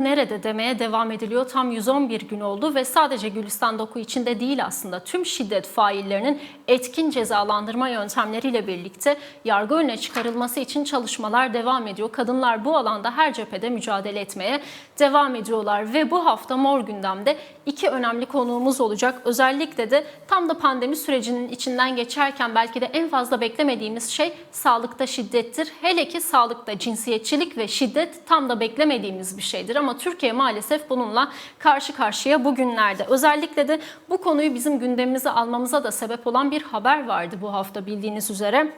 Nerede demeye devam ediliyor. Tam 111 gün oldu ve sadece Gülistan Doku içinde değil aslında tüm şiddet faillerinin etkin cezalandırma yöntemleriyle birlikte yargı önüne çıkarılması için çalışmalar devam ediyor. Kadınlar bu alanda her cephede mücadele etmeye devam ediyorlar ve bu hafta Mor Gündem'de iki önemli konuğumuz olacak. Özellikle de tam da pandemi sürecinin içinden geçerken belki de en fazla beklemediğimiz şey sağlıkta şiddettir. Hele ki sağlıkta cinsiyetçilik ve şiddet tam da beklemediğimiz bir şeydir ama Türkiye maalesef bununla karşı karşıya bugünlerde. Özellikle de bu konuyu bizim gündemimize almamıza da sebep olan bir haber vardı bu hafta bildiğiniz üzere.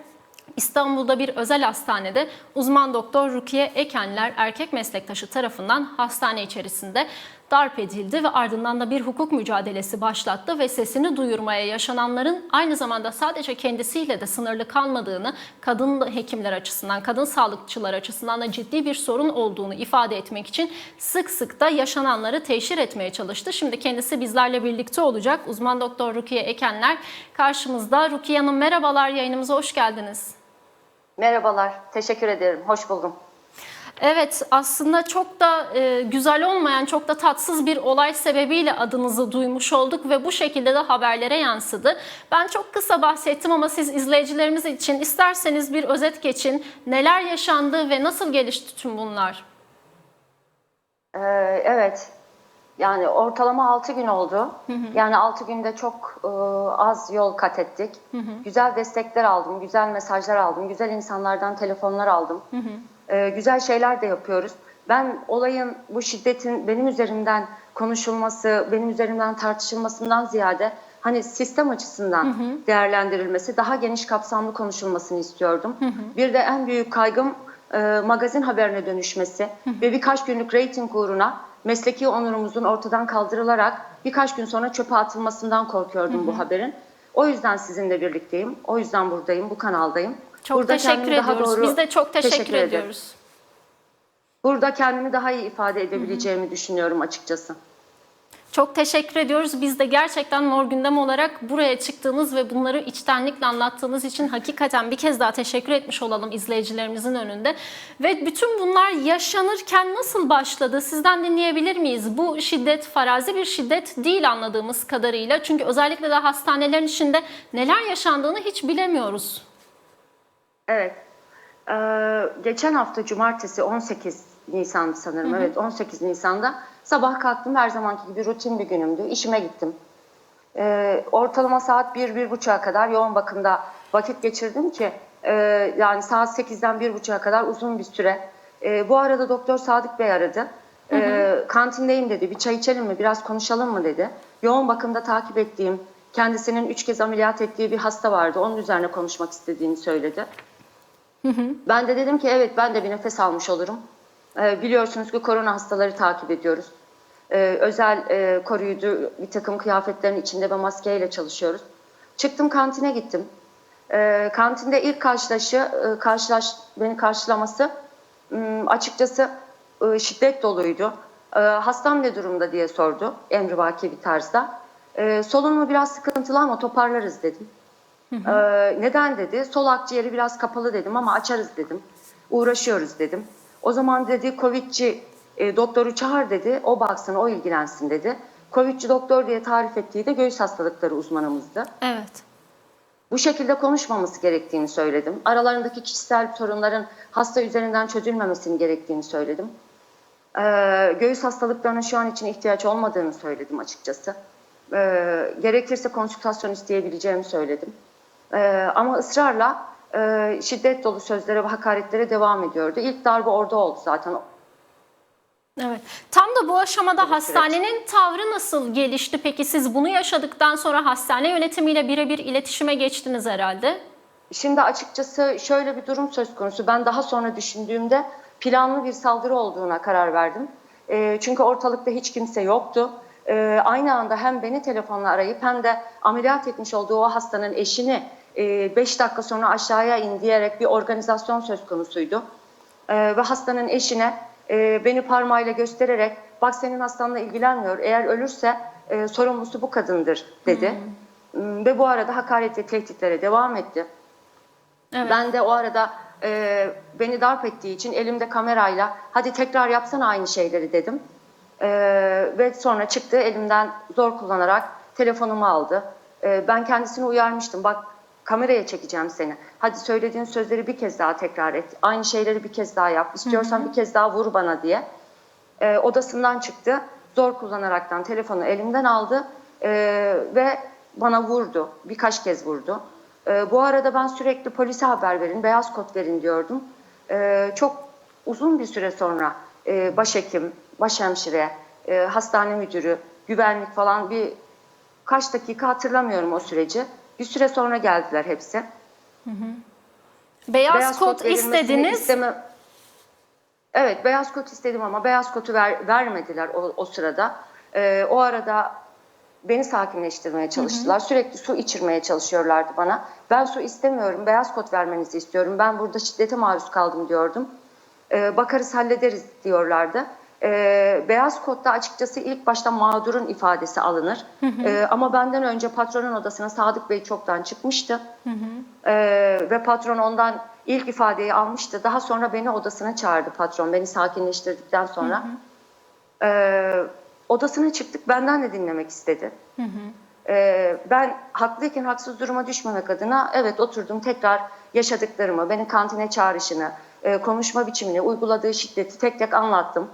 İstanbul'da bir özel hastanede uzman doktor Rukiye Ekenler erkek meslektaşı tarafından hastane içerisinde darp edildi ve ardından da bir hukuk mücadelesi başlattı ve sesini duyurmaya yaşananların aynı zamanda sadece kendisiyle de sınırlı kalmadığını, kadın hekimler açısından, kadın sağlıkçılar açısından da ciddi bir sorun olduğunu ifade etmek için sık sık da yaşananları teşhir etmeye çalıştı. Şimdi kendisi bizlerle birlikte olacak. Uzman doktor Rukiye Ekenler karşımızda. Rukiye Hanım merhabalar yayınımıza hoş geldiniz. Merhabalar, teşekkür ederim. Hoş buldum. Evet aslında çok da e, güzel olmayan, çok da tatsız bir olay sebebiyle adınızı duymuş olduk ve bu şekilde de haberlere yansıdı. Ben çok kısa bahsettim ama siz izleyicilerimiz için isterseniz bir özet geçin. Neler yaşandı ve nasıl gelişti tüm bunlar? Ee, evet, yani ortalama 6 gün oldu. Yani 6 günde çok e, az yol kat ettik. Güzel destekler aldım, güzel mesajlar aldım, güzel insanlardan telefonlar aldım. Ee, güzel şeyler de yapıyoruz. Ben olayın, bu şiddetin benim üzerimden konuşulması, benim üzerimden tartışılmasından ziyade hani sistem açısından değerlendirilmesi, daha geniş kapsamlı konuşulmasını istiyordum. Bir de en büyük kaygım e, magazin haberine dönüşmesi ve birkaç günlük reyting uğruna mesleki onurumuzun ortadan kaldırılarak birkaç gün sonra çöpe atılmasından korkuyordum bu haberin. O yüzden sizinle birlikteyim. O yüzden buradayım, bu kanaldayım. Çok Burada teşekkür ediyoruz. doğru- Biz de çok teşekkür, ederim. ediyoruz. Burada kendimi daha iyi ifade edebileceğimi düşünüyorum açıkçası. Çok teşekkür ediyoruz. Biz de gerçekten Mor Gündem olarak buraya çıktığınız ve bunları içtenlikle anlattığınız için hakikaten bir kez daha teşekkür etmiş olalım izleyicilerimizin önünde. Ve bütün bunlar yaşanırken nasıl başladı? Sizden dinleyebilir miyiz? Bu şiddet farazi bir şiddet değil anladığımız kadarıyla. Çünkü özellikle de hastanelerin içinde neler yaşandığını hiç bilemiyoruz. Evet. Ee, geçen hafta cumartesi 18 Nisan sanırım. Evet 18 Nisan'da sabah kalktım her zamanki gibi rutin bir günümdü. İşime gittim. Ee, ortalama saat 1-1.30'a kadar yoğun bakımda vakit geçirdim ki e, yani saat 8'den 1.30'a kadar uzun bir süre. E, bu arada Doktor Sadık Bey aradı. E, kantindeyim dedi. Bir çay içelim mi? Biraz konuşalım mı dedi. Yoğun bakımda takip ettiğim, kendisinin üç kez ameliyat ettiği bir hasta vardı. Onun üzerine konuşmak istediğini söyledi. Ben de dedim ki evet ben de bir nefes almış olurum. Ee, biliyorsunuz ki korona hastaları takip ediyoruz. Ee, özel e, koruyucu bir takım kıyafetlerin içinde ve maskeyle çalışıyoruz. Çıktım kantine gittim. Ee, kantinde ilk karşılaşı, e, karşılaş, beni karşılaması açıkçası e, şiddet doluydu. Ee, hastam ne durumda diye sordu emrivaki bir tarzda. Ee, solunumu biraz sıkıntılı ama toparlarız dedim. Ee, neden dedi? Sol akciğeri biraz kapalı dedim ama açarız dedim. Uğraşıyoruz dedim. O zaman dedi Covid'ci e, doktoru çağır dedi. O baksın, o ilgilensin dedi. Covid'ci doktor diye tarif ettiği de göğüs hastalıkları uzmanımızdı. Evet. Bu şekilde konuşmaması gerektiğini söyledim. Aralarındaki kişisel sorunların hasta üzerinden çözülmemesini gerektiğini söyledim. Ee, göğüs hastalıklarının şu an için ihtiyaç olmadığını söyledim açıkçası. Ee, gerekirse konsültasyon isteyebileceğimi söyledim. Ee, ama ısrarla e, şiddet dolu sözlere ve hakaretlere devam ediyordu. İlk darbe orada oldu zaten. Evet. Tam da bu aşamada hastanenin tavrı nasıl gelişti? Peki siz bunu yaşadıktan sonra hastane yönetimiyle birebir iletişime geçtiniz herhalde. Şimdi açıkçası şöyle bir durum söz konusu. Ben daha sonra düşündüğümde planlı bir saldırı olduğuna karar verdim. E, çünkü ortalıkta hiç kimse yoktu. E, aynı anda hem beni telefonla arayıp hem de ameliyat etmiş olduğu o hastanın eşini 5 dakika sonra aşağıya in diyerek bir organizasyon söz konusuydu. E, ve hastanın eşine e, beni parmağıyla göstererek bak senin hastanla ilgilenmiyor eğer ölürse e, sorumlusu bu kadındır dedi. M, Ve bu arada hakaret ve tehditlere devam etti. Evet. Ben de o arada e, beni darp ettiği için elimde kamerayla hadi tekrar yapsana aynı şeyleri dedim. E, ve sonra çıktı elimden zor kullanarak telefonumu aldı. E, ben kendisini uyarmıştım. Bak kameraya çekeceğim seni. Hadi söylediğin sözleri bir kez daha tekrar et. Aynı şeyleri bir kez daha yap. İstiyorsan bir kez daha vur bana diye. E, odasından çıktı. Zor kullanaraktan telefonu elimden aldı e, ve bana vurdu. Birkaç kez vurdu. E, bu arada ben sürekli polise haber verin, beyaz kod verin diyordum. E, çok uzun bir süre sonra e, başhekim, başhemşire, e, hastane müdürü, güvenlik falan bir kaç dakika hatırlamıyorum o süreci. Bir süre sonra geldiler hepsi. Beyaz, kod verilmesini istediniz. isteme- Evet beyaz kod istedim ama beyaz kodu ver, vermediler o, o sırada. Ee, o arada beni sakinleştirmeye çalıştılar. Sürekli su içirmeye çalışıyorlardı bana. Ben su istemiyorum, beyaz kod vermenizi istiyorum. Ben burada şiddete maruz kaldım diyordum. Ee, bakarız hallederiz diyorlardı. Ee, beyaz kodda açıkçası ilk başta mağdurun ifadesi alınır. Ee, ama benden önce patronun odasına Sadık Bey çoktan çıkmıştı. Ee, ve patron ondan ilk ifadeyi almıştı. Daha sonra beni odasına çağırdı patron. Beni sakinleştirdikten sonra. Ee, odasına çıktık. Benden de dinlemek istedi. Ee, ben haklıyken haksız duruma düşmemek adına evet oturdum tekrar yaşadıklarımı, beni kantine çağrışını, e, konuşma biçimini, uyguladığı şiddeti tek tek anlattım.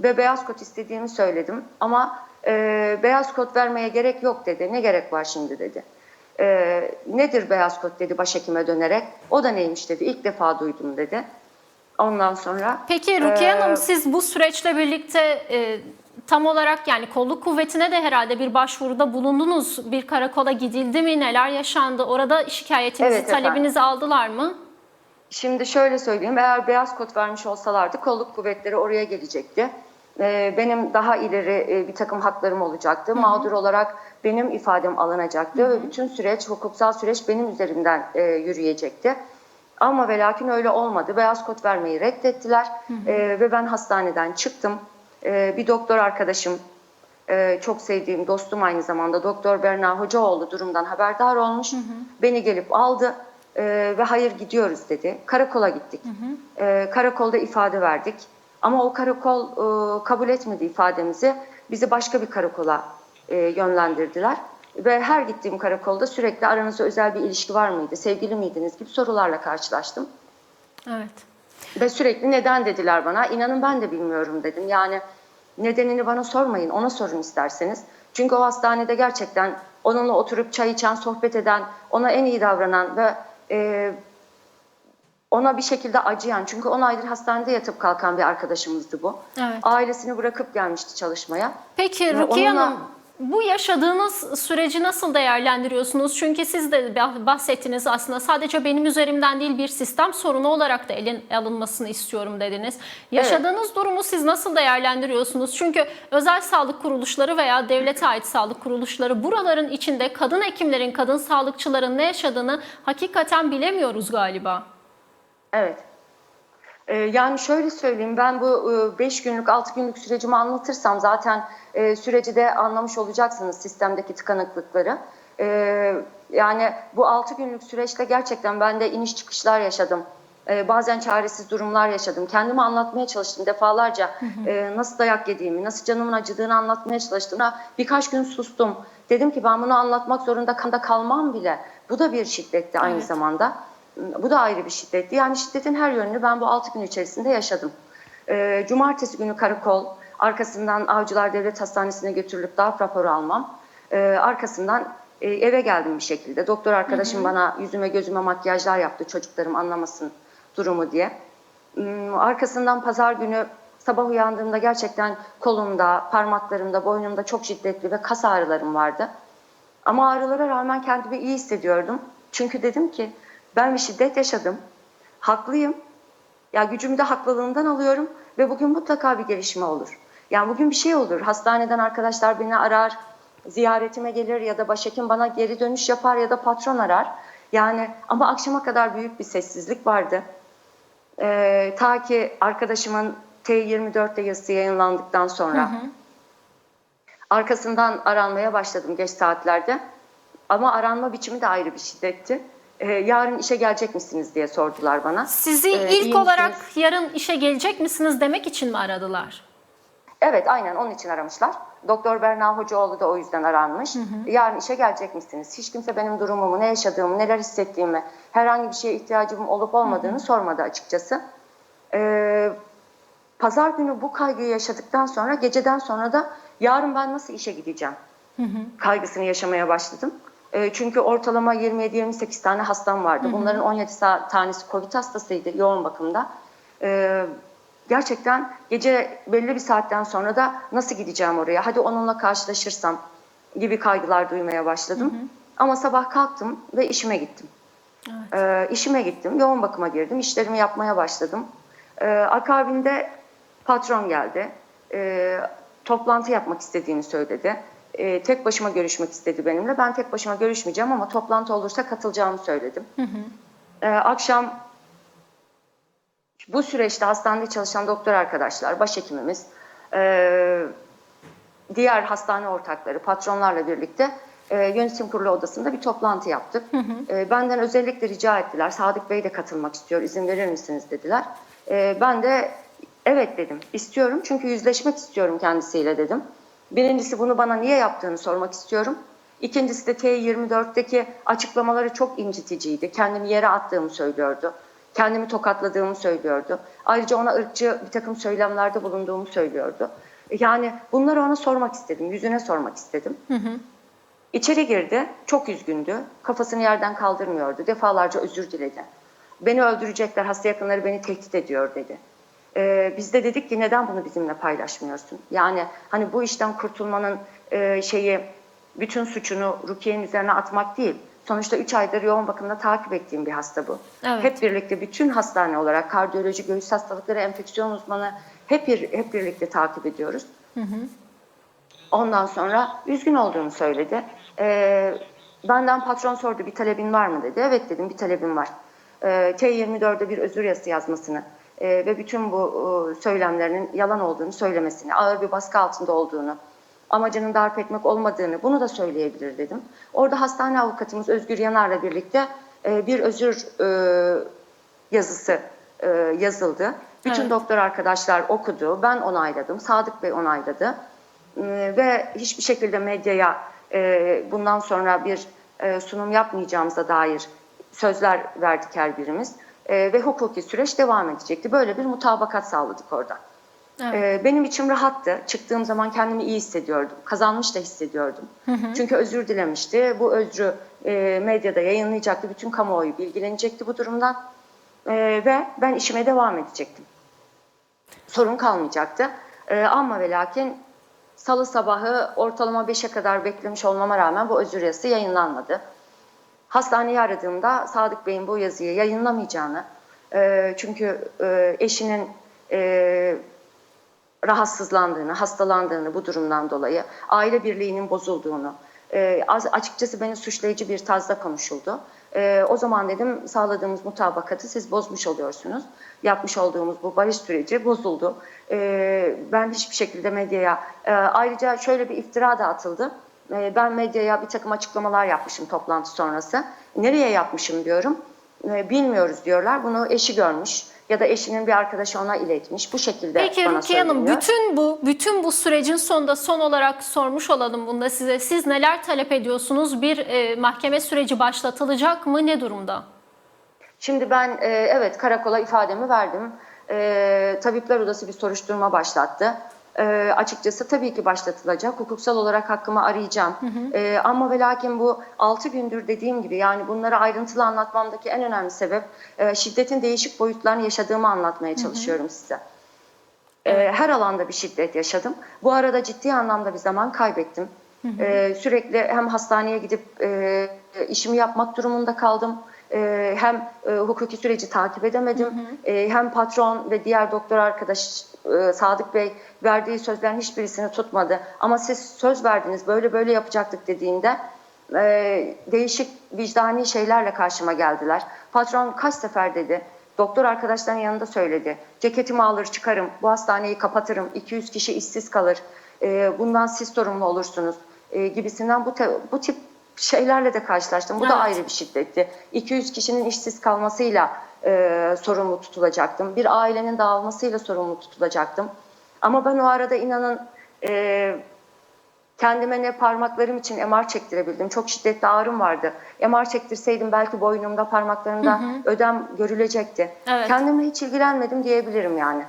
Ve beyaz kod istediğimi söyledim. Ama e, beyaz kod vermeye gerek yok dedi. Ne gerek var şimdi dedi. E, nedir beyaz kod dedi başhekime dönerek. O da neymiş dedi. İlk defa duydum dedi. Ondan sonra Peki Rukiye Ee, Hanım siz bu süreçle birlikte e, tam olarak yani kolluk kuvvetine de herhalde bir başvuruda bulundunuz. Bir karakola gidildi mi? Neler yaşandı? Orada şikayetinizi, Evet efendim. talebinizi aldılar mı? Şimdi şöyle söyleyeyim, eğer beyaz kod vermiş olsalardı kolluk kuvvetleri oraya gelecekti. Ee, benim daha ileri e, bir takım haklarım olacaktı. Mağdur olarak benim ifadem alınacaktı ve bütün süreç, hukuksal süreç benim üzerimden e, yürüyecekti. Ama ve lakin öyle olmadı. Beyaz kod vermeyi reddettiler E, ve ben hastaneden çıktım. E, bir doktor arkadaşım, e, çok sevdiğim dostum aynı zamanda Doktor Berna Hocaoğlu durumdan haberdar olmuş. Beni gelip aldı e, ve hayır gidiyoruz dedi. Karakola gittik. E, karakolda ifade verdik. Ama o karakol e, kabul etmedi ifademizi. Bizi başka bir karakola e, yönlendirdiler. Ve her gittiğim karakolda sürekli aranızda özel bir ilişki var mıydı, sevgili miydiniz gibi sorularla karşılaştım. Evet. Ve sürekli neden dediler bana. İnanın ben de bilmiyorum dedim. Yani nedenini bana sormayın, ona sorun isterseniz. Çünkü o hastanede gerçekten onunla oturup çay içen, sohbet eden, ona en iyi davranan ve e, ona bir şekilde acıyan. Çünkü 10 aydır hastanede yatıp kalkan bir arkadaşımızdı bu. Evet. Ailesini bırakıp gelmişti çalışmaya. Peki Rukiye Hanım bu yaşadığınız süreci nasıl değerlendiriyorsunuz? Çünkü siz de bahsettiniz aslında sadece benim üzerimden değil bir sistem sorunu olarak da elin alınmasını istiyorum dediniz. Yaşadığınız durumu siz nasıl değerlendiriyorsunuz? Çünkü özel sağlık kuruluşları veya devlete ait sağlık kuruluşları buraların içinde kadın hekimlerin, kadın sağlıkçıların ne yaşadığını hakikaten bilemiyoruz galiba. Evet. Ee, yani şöyle söyleyeyim ben bu 5 günlük 6 günlük sürecimi anlatırsam zaten e, süreci de anlamış olacaksınız sistemdeki tıkanıklıkları. Ee, yani bu 6 günlük süreçte gerçekten ben de iniş çıkışlar yaşadım. Ee, bazen çaresiz durumlar yaşadım. Kendimi anlatmaya çalıştım defalarca. Nasıl dayak yediğimi, nasıl canımın acıdığını anlatmaya çalıştım. Birkaç gün sustum. Dedim ki ben bunu anlatmak zorunda kalmam bile. Bu da bir şiddetti aynı Evet. zamanda. Bu da ayrı bir şiddetti. Yani şiddetin her yönünü ben bu 6 gün içerisinde yaşadım. Ee, cumartesi günü karakol, arkasından Avcılar Devlet Hastanesi'ne götürülüp darp raporu almam. Ee, arkasından e, eve geldim bir şekilde. Doktor arkadaşım bana yüzüme gözüme makyajlar yaptı çocuklarım anlamasın durumu diye. Hmm, Arkasından pazar günü sabah uyandığımda gerçekten kolumda, parmaklarımda, boynumda çok şiddetli ve kas ağrılarım vardı. Ama ağrılara rağmen kendimi iyi hissediyordum. Çünkü dedim ki ben bir şiddet yaşadım. Haklıyım. Ya gücümü de haklılığından alıyorum ve bugün mutlaka bir gelişme olur. Yani bugün bir şey olur. Hastaneden arkadaşlar beni arar, ziyaretime gelir ya da başhekim bana geri dönüş yapar ya da patron arar. Yani ama akşama kadar büyük bir sessizlik vardı. Ee, ta ki arkadaşımın T24'te yazısı yayınlandıktan sonra. Arkasından aranmaya başladım geç saatlerde. Ama aranma biçimi de ayrı bir şiddetti. E, yarın işe gelecek misiniz diye sordular bana. Sizi Ee, ilk olarak misiniz? yarın işe gelecek misiniz demek için mi aradılar? Evet aynen onun için aramışlar. Doktor Berna Hocaoğlu da o yüzden aranmış. Yarın işe gelecek misiniz? Hiç kimse benim durumumu, ne yaşadığımı, neler hissettiğimi, herhangi bir şeye ihtiyacım olup olmadığını sormadı açıkçası. Ee, Pazar günü bu kaygıyı yaşadıktan sonra, geceden sonra da yarın ben nasıl işe gideceğim kaygısını yaşamaya başladım. Ee, çünkü ortalama 27-28 tane hastam vardı. Bunların 17 sa- tanesi COVID hastasıydı yoğun bakımda. Ee, gerçekten gece belli bir saatten sonra da nasıl gideceğim oraya? Hadi onunla karşılaşırsam gibi kaygılar duymaya başladım. Ama sabah kalktım ve işime gittim. Ee, işime gittim, yoğun bakıma girdim, işlerimi yapmaya başladım. Akabinde patron geldi, toplantı yapmak istediğini söyledi. Ee, tek başıma görüşmek istedi benimle. Ben tek başıma görüşmeyeceğim ama toplantı olursa katılacağımı söyledim. Ee, akşam bu süreçte hastanede çalışan doktor arkadaşlar, başhekimimiz, ee, diğer hastane ortakları, patronlarla birlikte e, yönetim kurulu odasında bir toplantı yaptık. E, benden özellikle rica ettiler. Sadık Bey de katılmak istiyor, izin verir misiniz dediler. E, ben de evet dedim, istiyorum çünkü yüzleşmek istiyorum kendisiyle dedim. Birincisi bunu bana niye yaptığını sormak istiyorum. İkincisi de T24'teki açıklamaları çok inciticiydi. Kendimi yere attığımı söylüyordu. Kendimi tokatladığımı söylüyordu. Ayrıca ona ırkçı bir takım söylemlerde bulunduğumu söylüyordu. Yani bunları ona sormak istedim, yüzüne sormak istedim. İçeri girdi, çok üzgündü. Kafasını yerden kaldırmıyordu. Defalarca özür diledi. Beni öldürecekler, hasta yakınları beni tehdit ediyor dedi. Ee, biz de dedik ki neden bunu bizimle paylaşmıyorsun? Yani hani bu işten kurtulmanın e, şeyi, bütün suçunu Rukiye'nin üzerine atmak değil. Sonuçta 3 aydır yoğun bakımda takip ettiğim bir hasta bu. Evet. Hep birlikte bütün hastane olarak kardiyoloji, göğüs hastalıkları, enfeksiyon uzmanı hep, hep birlikte takip ediyoruz. Ondan sonra üzgün olduğunu söyledi. Ee, benden patron sordu bir talebin var mı dedi. Evet dedim bir talebim var. Ee, T24'de bir özür yazısı yazmasını e, ve bütün bu e, söylemlerinin yalan olduğunu söylemesini, ağır bir baskı altında olduğunu, amacının darp etmek olmadığını bunu da söyleyebilir dedim. Orada hastane avukatımız Özgür Yanar'la birlikte e, bir özür e, yazısı e, yazıldı. Bütün Evet. doktor arkadaşlar okudu, ben onayladım, Sadık Bey onayladı. E, ve hiçbir şekilde medyaya e, bundan sonra bir e, sunum yapmayacağımıza dair sözler verdik her birimiz. E, ve hukuki süreç devam edecekti. Böyle bir mutabakat sağladık orada. Evet. E, benim içim rahattı. Çıktığım zaman kendimi iyi hissediyordum. Kazanmış da hissediyordum. Çünkü özür dilemişti. Bu özrü e, medyada yayınlayacaktı. Bütün kamuoyu bilgilenecekti bu durumdan. E, ve ben işime devam edecektim. Sorun kalmayacaktı. E, ama ve lakin salı sabahı ortalama 5'e kadar beklemiş olmama rağmen bu özür yazısı yayınlanmadı. Hastaneyi aradığımda Sadık Bey'in bu yazıyı yayınlamayacağını, e, çünkü e, eşinin e, rahatsızlandığını, hastalandığını bu durumdan dolayı, aile birliğinin bozulduğunu, e, açıkçası beni suçlayıcı bir tarzda konuşuldu. E, o zaman dedim sağladığımız mutabakatı siz bozmuş oluyorsunuz. Yapmış olduğumuz bu barış süreci bozuldu. E, ben hiçbir şekilde medyaya, e, ayrıca şöyle bir iftira da atıldı. E, ben medyaya bir takım açıklamalar yapmışım toplantı sonrası. Nereye yapmışım diyorum. E, bilmiyoruz diyorlar. Bunu eşi görmüş ya da eşinin bir arkadaşı ona iletmiş. Bu şekilde Peki bana Rukiye Hanım bütün bu bütün bu sürecin sonunda son olarak sormuş olalım bunda size. Siz neler talep ediyorsunuz? Bir e, mahkeme süreci başlatılacak mı? Ne durumda? Şimdi ben e, evet karakola ifademi verdim. E, Tabipler Odası bir soruşturma başlattı. E, açıkçası tabii ki başlatılacak. Hukuksal olarak hakkımı arayacağım. E, ama ve lakin bu 6 gündür dediğim gibi yani bunları ayrıntılı anlatmamdaki en önemli sebep e, şiddetin değişik boyutlarını yaşadığımı anlatmaya çalışıyorum size. E, her alanda bir şiddet yaşadım. Bu arada ciddi anlamda bir zaman kaybettim. E, sürekli hem hastaneye gidip e, işimi yapmak durumunda kaldım. E, hem e, hukuki süreci takip edemedim. E, hem patron ve diğer doktor arkadaş e, Sadık Bey verdiği sözlerin hiçbirisini tutmadı. Ama siz söz verdiniz böyle böyle yapacaktık dediğinde e, değişik vicdani şeylerle karşıma geldiler. Patron kaç sefer dedi. Doktor arkadaşların yanında söyledi. Ceketimi alır çıkarım, bu hastaneyi kapatırım, 200 kişi işsiz kalır, e, bundan siz sorumlu olursunuz e, gibisinden bu, bu tip şeylerle de karşılaştım. Bu da Evet. ayrı bir şiddetti. 200 kişinin işsiz kalmasıyla e, sorumlu tutulacaktım. Bir ailenin dağılmasıyla sorumlu tutulacaktım. Ama ben o arada inanın e, kendime ne parmaklarım için MR çektirebildim. Çok şiddetli ağrım vardı. MR çektirseydim belki boynumda, parmaklarımda ödem görülecekti. Evet. Kendimle hiç ilgilenmedim diyebilirim yani.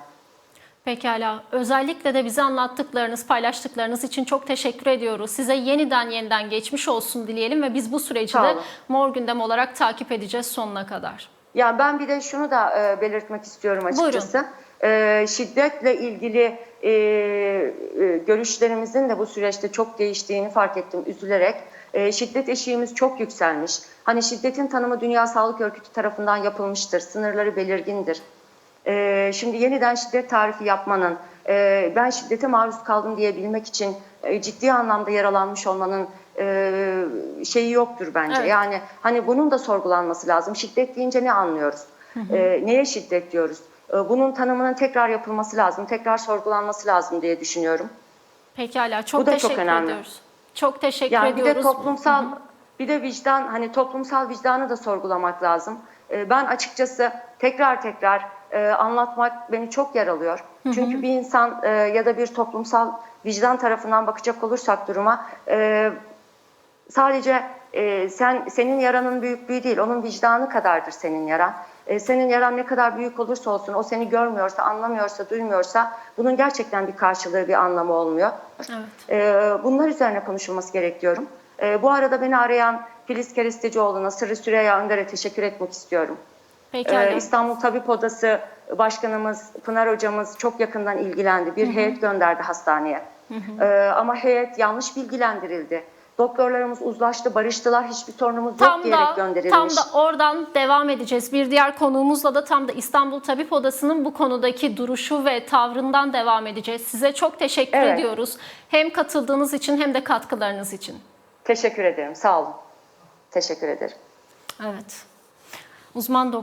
Pekala. Özellikle de bize anlattıklarınız, paylaştıklarınız için çok teşekkür ediyoruz. Size yeniden yeniden geçmiş olsun dileyelim ve biz bu süreci Sağ de olun. Mor Gündem olarak takip edeceğiz sonuna kadar. Yani ben bir de şunu da e, belirtmek istiyorum açıkçası. E, şiddetle ilgili e, e, görüşlerimizin de bu süreçte çok değiştiğini fark ettim üzülerek. E, şiddet eşiğimiz çok yükselmiş. Hani şiddetin tanımı Dünya Sağlık Örgütü tarafından yapılmıştır. Sınırları belirgindir. E, şimdi yeniden şiddet tarifi yapmanın, e, ben şiddete maruz kaldım diyebilmek için e, ciddi anlamda yaralanmış olmanın e, şeyi yoktur bence. Evet. Yani hani bunun da sorgulanması lazım. Şiddet deyince ne anlıyoruz? E, neye şiddet diyoruz? E, bunun tanımının tekrar yapılması lazım, tekrar sorgulanması lazım diye düşünüyorum. Pekala. Çok Bu da çok teşekkür önemli. ediyoruz. Çok teşekkür Yani bir ediyoruz. de toplumsal bir de vicdan hani toplumsal vicdanı da sorgulamak lazım. Ee, Ben açıkçası tekrar tekrar e, anlatmak beni çok yaralıyor. Çünkü bir insan e, ya da bir toplumsal vicdan tarafından bakacak olursak duruma e, sadece e, sen senin yaranın büyüklüğü değil, onun vicdanı kadardır senin yaran. E, senin yaran ne kadar büyük olursa olsun, o seni görmüyorsa, anlamıyorsa, duymuyorsa bunun gerçekten bir karşılığı, bir anlamı olmuyor. Evet. Ee, bunlar üzerine konuşulması gerekiyorum. Ee, bu arada beni arayan Filiz Kerestecioğlu'na, Sırrı Süreyya Önder'e teşekkür etmek istiyorum. Pekala. Ee, İstanbul Tabip Odası Başkanımız Pınar Hocamız çok yakından ilgilendi. Bir heyet gönderdi hastaneye. Ee, ama heyet yanlış bilgilendirildi. Doktorlarımız uzlaştı, barıştılar, hiçbir sorunumuz yok Tam diyerek da, gönderilmiş. tam da oradan devam edeceğiz. Bir diğer konuğumuzla da tam da İstanbul Tabip Odası'nın bu konudaki duruşu ve tavrından devam edeceğiz. Size çok teşekkür Evet. ediyoruz. Hem katıldığınız için hem de katkılarınız için. Teşekkür ederim, sağ olun. Teşekkür ederim. Evet. Uzman doktor